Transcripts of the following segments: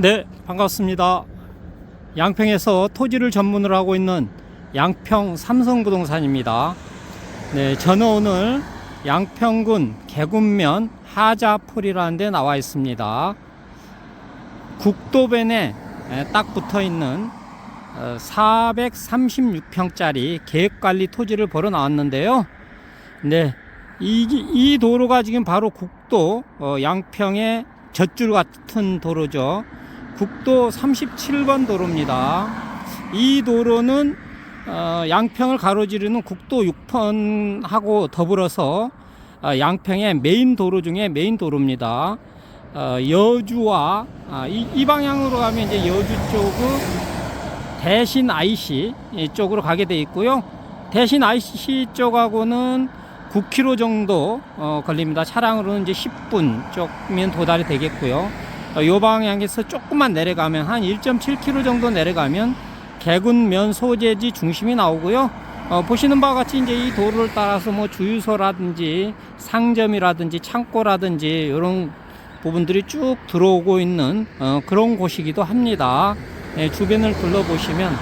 네, 반갑습니다. 양평에서 토지를 전문으로 하고 있는 양평 삼성부동산입니다. 네, 저는 오늘 양평군 개군면 하자풀이라는 데 나와 있습니다. 국도변에 에, 딱 붙어 있는 436평짜리 계획관리 토지를 보러 나왔는데요. 네, 이, 이 도로가 지금 바로 국도 어, 양평의 젖줄 같은 도로죠. 국도 37번 도로입니다. 이 도로는 어, 양평을 가로지르는 국도 6번하고 더불어서 어, 양평의 메인 도로 중에 메인 도로입니다. 어, 여주와 아, 이, 이 방향으로 가면 이제 여주 쪽은 대신 IC 쪽으로 가게 돼 있고요. 대신 IC 쪽하고는 9km 정도 어, 걸립니다. 차량으로는 이제 10분 쪽면 도달이 되겠고요. 어, 요 방향에서 조금만 내려가면 한 1.7km 정도 내려가면 개군면 소재지 중심이 나오고요. 어, 보시는 바와 같이 이제 이 도로를 따라서 뭐 주유소라든지 상점이라든지 창고라든지 이런 부분들이 쭉 들어오고 있는 어, 그런 곳이기도 합니다. 예, 주변을 둘러보시면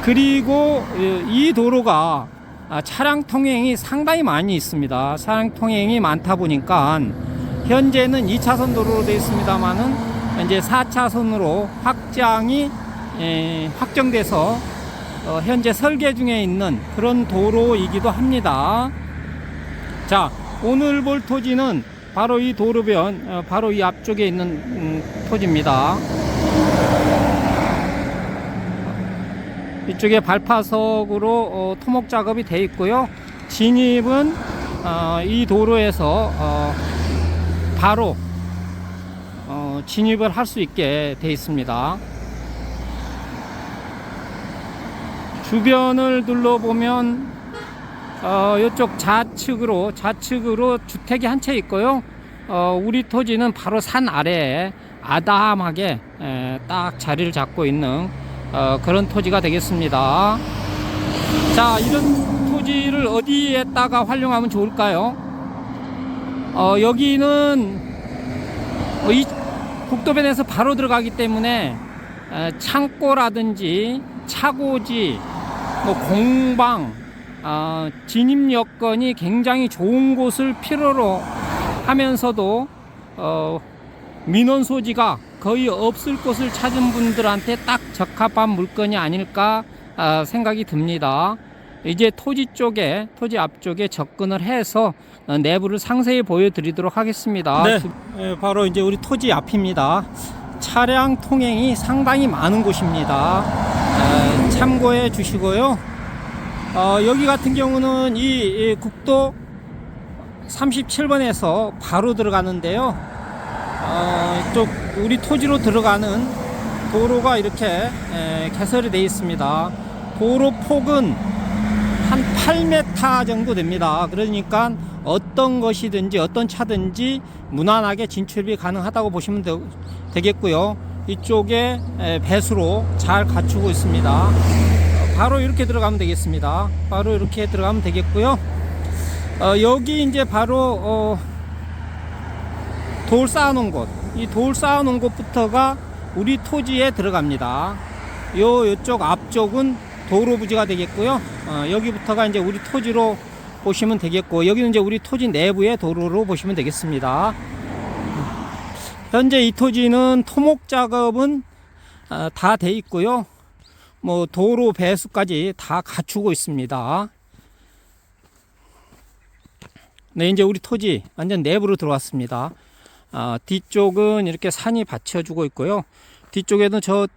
그리고 어, 이 도로가 아, 차량 통행이 상당히 많이 있습니다. 차량 통행이 많다 보니까 현재는 2차선 도로로 되어 있습니다만은 이제 4차선으로 확장이 에, 확정돼서 어, 현재 설계 중에 있는 그런 도로이기도 합니다. 자, 오늘 볼 토지는 바로 이 도로변, 어, 바로 이 앞쪽에 있는 음, 토지입니다. 이쪽에 발파석으로 어, 토목 작업이 돼 있고요. 진입은 어, 이 도로에서 어, 바로 어, 진입을 할 수 있게 돼 있습니다. 주변을 둘러보면 어, 이쪽 좌측으로 좌측으로 주택이 한 채 있고요. 어, 우리 토지는 바로 산 아래에 아담하게 에, 딱 자리를 잡고 있는 어, 그런 토지가 되겠습니다. 자, 이런 토지를 어디에다가 활용하면 좋을까요? 어, 여기는 어, 이 국도변에서 바로 들어가기 때문에 에, 창고라든지 차고지, 뭐 공방, 어, 진입 여건이 굉장히 좋은 곳을 필요로 하면서도 어, 민원 소지가 거의 없을 곳을 찾은 분들한테 딱 적합한 물건이 아닐까 아, 생각이 듭니다. 이제 토지 쪽에 토지 앞쪽에 접근을 해서 어, 내부를 상세히 보여드리도록 하겠습니다. 네, 예, 바로 이제 우리 토지 앞입니다. 차량 통행이 상당히 많은 곳입니다. 에, 참고해 주시고요. 어, 여기 같은 경우는 이, 이 국도 37번에서 바로 들어가는데요. 어, 이쪽 우리 토지로 들어가는 도로가 이렇게 에, 개설이 되어 있습니다. 도로 폭은 한 8m 정도 됩니다. 그러니까 어떤 것이든지 어떤 차든지 무난하게 진출이 가능하다고 보시면 되, 되겠고요. 이쪽에 에, 배수로 잘 갖추고 있습니다. 바로 이렇게 들어가면 되겠습니다. 바로 이렇게 들어가면 되겠고요. 어, 여기 이제 바로 어, 돌 쌓아놓은 곳, 이 돌 쌓아놓은 곳부터가 우리 토지에 들어갑니다. 요 요쪽 앞쪽은 도로 부지가 되겠고요. 어, 여기부터가 이제 우리 토지로 보시면 되겠고, 여기는 이제 우리 토지 내부의 도로로 보시면 되겠습니다. 현재 이 토지는 토목 작업은 어, 다돼 있고요. 뭐 도로 배수까지 다 갖추고 있습니다. 네, 이제 우리 토지 완전 내부로 들어왔습니다. 아, 뒤쪽은 이렇게 산이 받쳐주고 있고요. 뒤쪽에는 저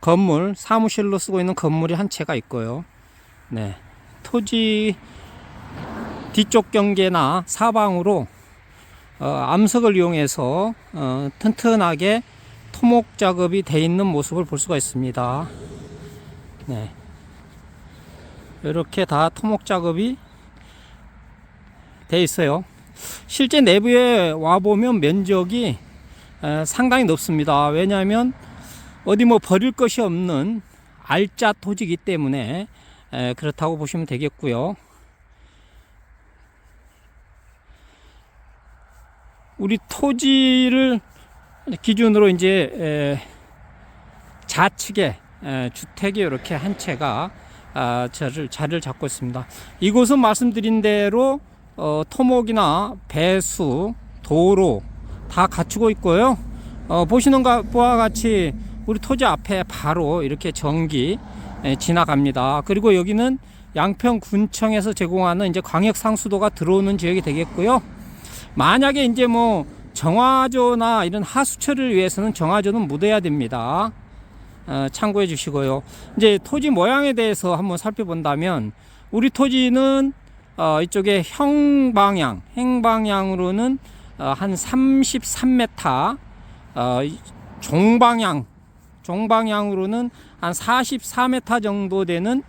건물, 사무실로 쓰고 있는 건물이 한 채가 있고요. 네. 토지 뒤쪽 경계나 사방으로 어, 암석을 이용해서 어, 튼튼하게 토목 작업이 돼 있는 모습을 볼 수가 있습니다. 네. 이렇게 다 토목 작업이 돼 있어요. 실제 내부에 와 보면 면적이 에, 상당히 높습니다. 왜냐하면 어디 뭐 버릴 것이 없는 알짜 토지이기 때문에 에, 그렇다고 보시면 되겠고요. 우리 토지를 기준으로 이제 에, 좌측에 에, 주택이 이렇게 한 채가 아, 자를, 자리를 잡고 있습니다. 이곳은 말씀드린 대로 어, 토목이나 배수, 도로 다 갖추고 있고요. 어, 보시는 것과 같이 우리 토지 앞에 바로 이렇게 전기 에, 지나갑니다. 그리고 여기는 양평군청에서 제공하는 이제 광역 상수도가 들어오는 지역이 되겠고요. 만약에 이제 뭐 정화조나 이런 하수처를 위해서는 정화조는 묻어야 됩니다. 어, 참고해 주시고요. 이제 토지 모양에 대해서 한번 살펴본다면 우리 토지는 어, 이쪽에 형방향, 행방향으로는 어, 한 33m, 어, 이 종방향, 종방향으로는 한 44m 정도 되는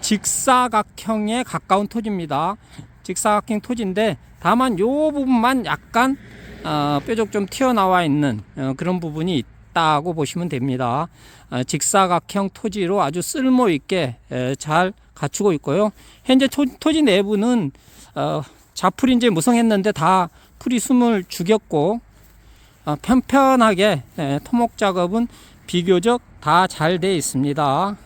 직사각형에 가까운 토지입니다. 직사각형 토지인데 다만 요 부분만 약간 어, 뾰족 좀 튀어나와 있는 어, 그런 부분이 있다고 보시면 됩니다. 어, 직사각형 토지로 아주 쓸모 있게 에, 잘 갖추고 있고요. 현재 토, 토지 내부는 어, 자풀이 이제 무성했는데 다 풀이 숨을 죽였고 어, 편편하게 에, 토목 작업은 비교적 다 잘 돼 있습니다.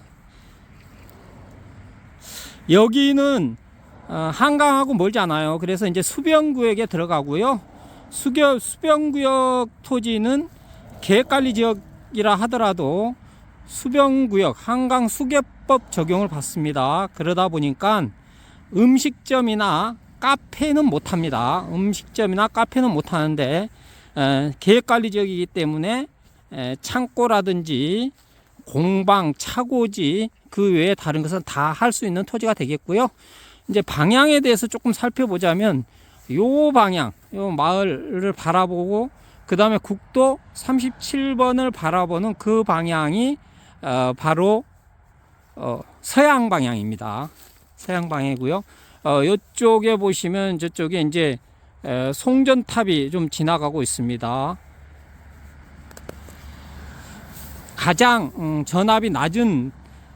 여기는 어, 한강하고 멀지 않아요. 그래서 이제 수변구역에 들어가고요. 수겨, 수변구역 토지는 계획관리 지역이라 하더라도 수변구역 한강 수계법 적용을 받습니다. 그러다 보니까 음식점이나 카페는 못합니다. 음식점이나 카페는 못하는데 에, 계획관리 지역이기 때문에 에, 창고라든지 공방, 차고지 그 외에 다른 것은 다 할 수 있는 토지가 되겠고요. 이제 방향에 대해서 조금 살펴보자면 요 방향, 요 마을을 바라보고 그 다음에 국도 37번을 바라보는 그 방향이 어, 바로 어, 서양 방향입니다. 서양 방향이고요. 어, 이쪽에 보시면 저쪽에 이제 에, 송전탑이 좀 지나가고 있습니다. 가장 음, 전압이 낮은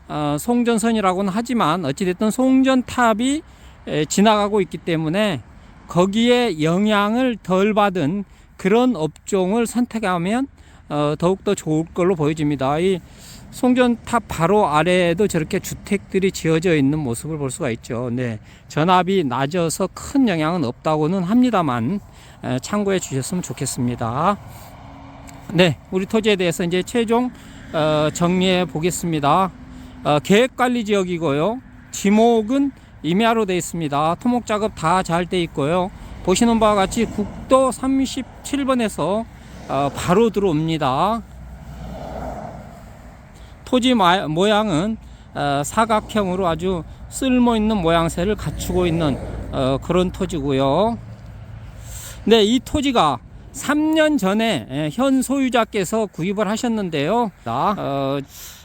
어, 송전선이라고는 하지만 어찌됐든 송전탑이 에, 지나가고 있기 때문에 거기에 영향을 덜 받은 그런 업종을 선택하면 어, 더욱더 좋을 걸로 보여집니다. 이 송전탑 바로 아래에도 저렇게 주택들이 지어져 있는 모습을 볼 수가 있죠. 네. 전압이 낮아서 큰 영향은 없다고는 합니다만 에, 참고해 주셨으면 좋겠습니다. 네, 우리 토지에 대해서 이제 최종 어, 정리해 보겠습니다. 어, 계획관리 지역이고요. 지목은 임야로 되어 있습니다. 토목 작업 다 잘 돼 있고요. 보시는 바와 같이 국도 37번에서 어, 바로 들어옵니다. 토지 마- 모양은 어, 사각형으로 아주 쓸모 있는 모양새를 갖추고 있는 어, 그런 토지고요. 네, 이 토지가 3년 전에 예, 현 소유자께서 구입을 하셨는데요. 어,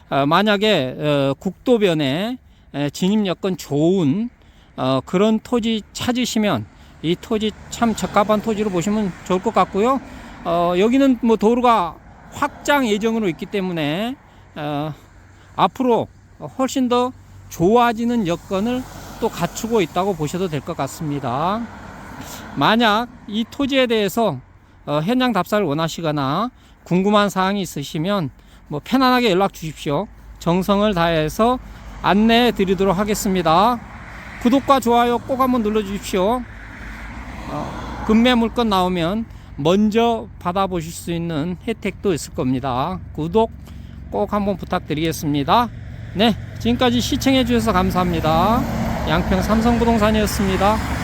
어, 만약에 어, 국도변에 에, 진입 여건 좋은 어, 그런 토지 찾으시면 이 토지 참 적합한 토지로 보시면 좋을 것 같고요. 어, 여기는 뭐 도로가 확장 예정으로 있기 때문에 어, 앞으로 훨씬 더 좋아지는 여건을 또 갖추고 있다고 보셔도 될 것 같습니다. 만약 이 토지에 대해서 어, 현장 답사를 원하시거나 궁금한 사항이 있으시면 뭐 편안하게 연락 주십시오. 정성을 다해서 안내해 드리도록 하겠습니다. 구독과 좋아요 꼭 한번 눌러 주십시오. 어, 금매 물건 나오면 먼저 받아보실 수 있는 혜택도 있을 겁니다. 구독 꼭 한번 부탁드리겠습니다. 네, 지금까지 시청해 주셔서 감사합니다. 양평 삼성부동산이었습니다.